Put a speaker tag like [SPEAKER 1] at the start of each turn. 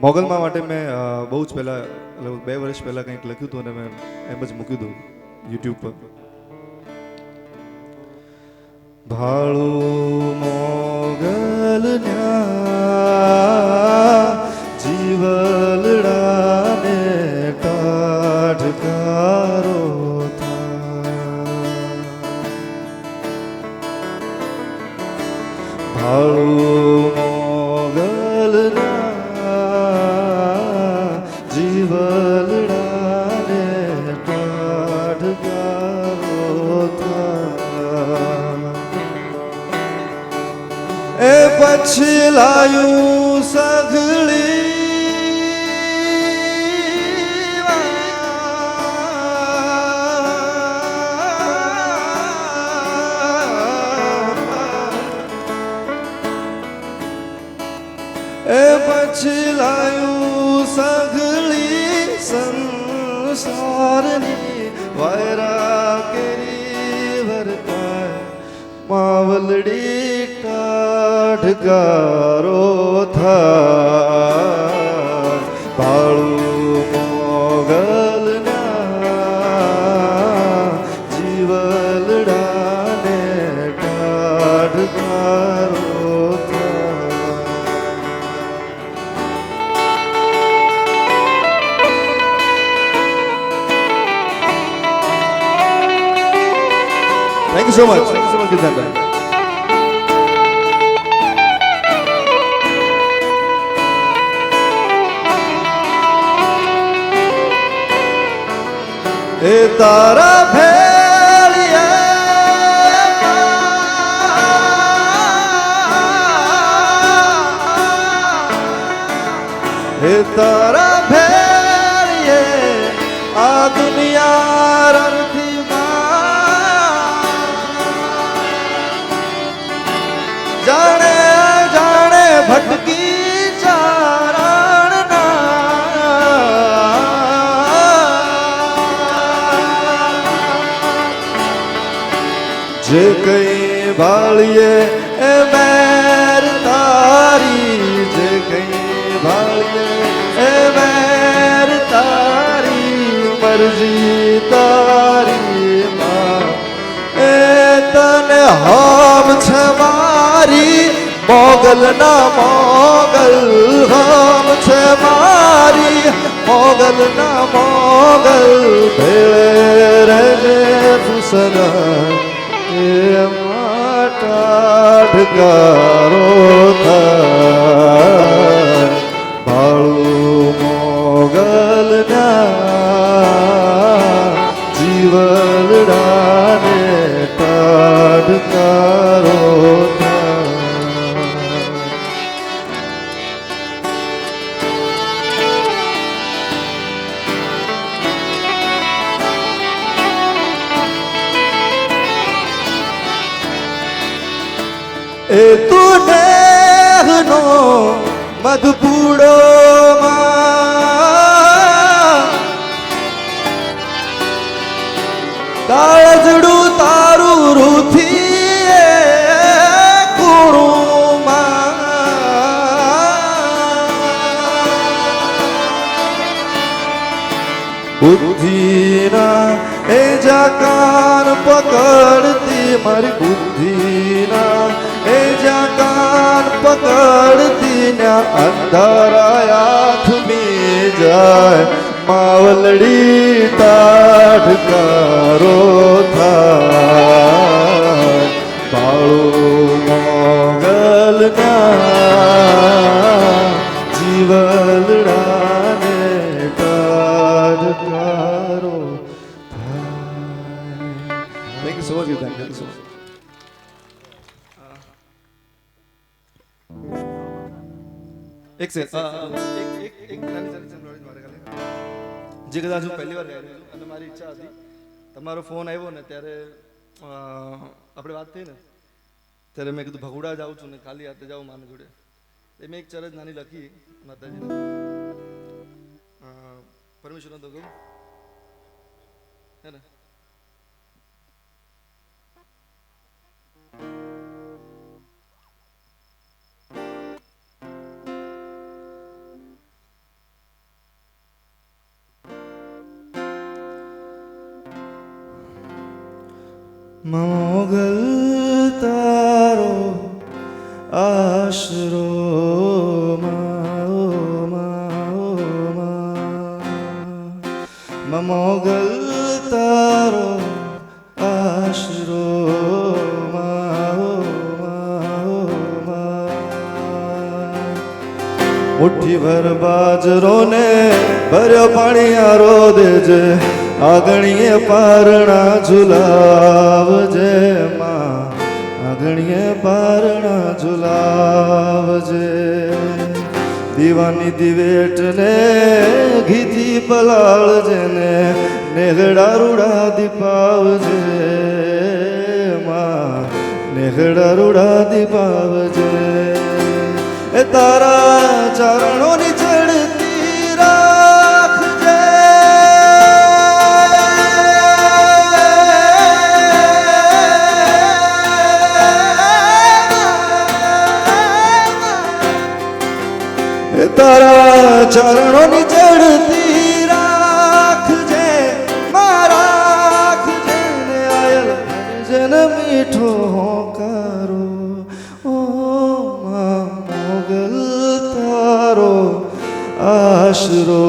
[SPEAKER 1] મોગલમાં માટે મેં બહુ જ પહેલાં લગભગ બે વર્ષ પહેલાં કંઈક લખ્યું હતું અને મેં એમ જ મૂક્યું હતું યુટ્યુબ પર. ભાળો મોગલ જીવલડાને ટાઢકારો ભાળું એ સગળી એ પછી લાયું સઘળી સંસારની વાયરા કેરી વરતા માવલડી ટાઢકારો થાય ભાળું મોગલના જીવલડાને ટાઢકારો Thank you so much. Thank you so much, Kitan. એ તારા ભેળિયા જે કઈ વાળીએ, એ મેર તારી. જે કઈ વાળીએ, એ મેર તારી. મરજી તારી માં. એ તને હામ છે મારી. મોગલ ના મોગલ, હામ છે મારી. મોગલ ના મોગલ, ભેળે રહે ફુસરા એ માટાઢકારો થાય એ તું દેહનો મધપૂડો કાળજડું તારું રૂથી બુદ્ધિના એ જા કાન પકડતી મારી જા કાન પકડતી ના અંધારાયા થમી જાય માવલડી ટાઢકારો થાય બાળો મોગલના એક સેકન્ડ એક એક નાની નાની નોલેજ મારે ખાલી જે કદાચ હું પહેલી વાર ગાઈ અને મારી ઈચ્છા હતી તમારો ફોન આવ્યો ને ત્યારે આપણે વાત થઈ ને ત્યારે મેં કીધું ભગુડા જાઉં છું ને ખાલી હાથે જાઉં માને જોડે એ મેં એક ચરજ નાની લખી માતાજીને પરમેશ્વર તો કહું હે ને મોગલ તારો આશરો. મોગલ તારો આશરો. મુઠ્ઠી ભર બાજરો ને ભર્યો પાણી આરો દેજે આગણીએ પારણા ઝુલાવજે માં. આગણીએ પારણા ઝુલાવજે. દીવાની દિવેટને ઘીથી પલાળજે ને નેગડા રૂડા દીપાવજે માં. નેગડા રૂડા દીપાવજે. એ તારા ચરણોની ચરણોની ચડતી રાખજે મારા રાખજે ને આયલ જન મીઠો હોકારો ઓ મા મોગલ તારો આશરો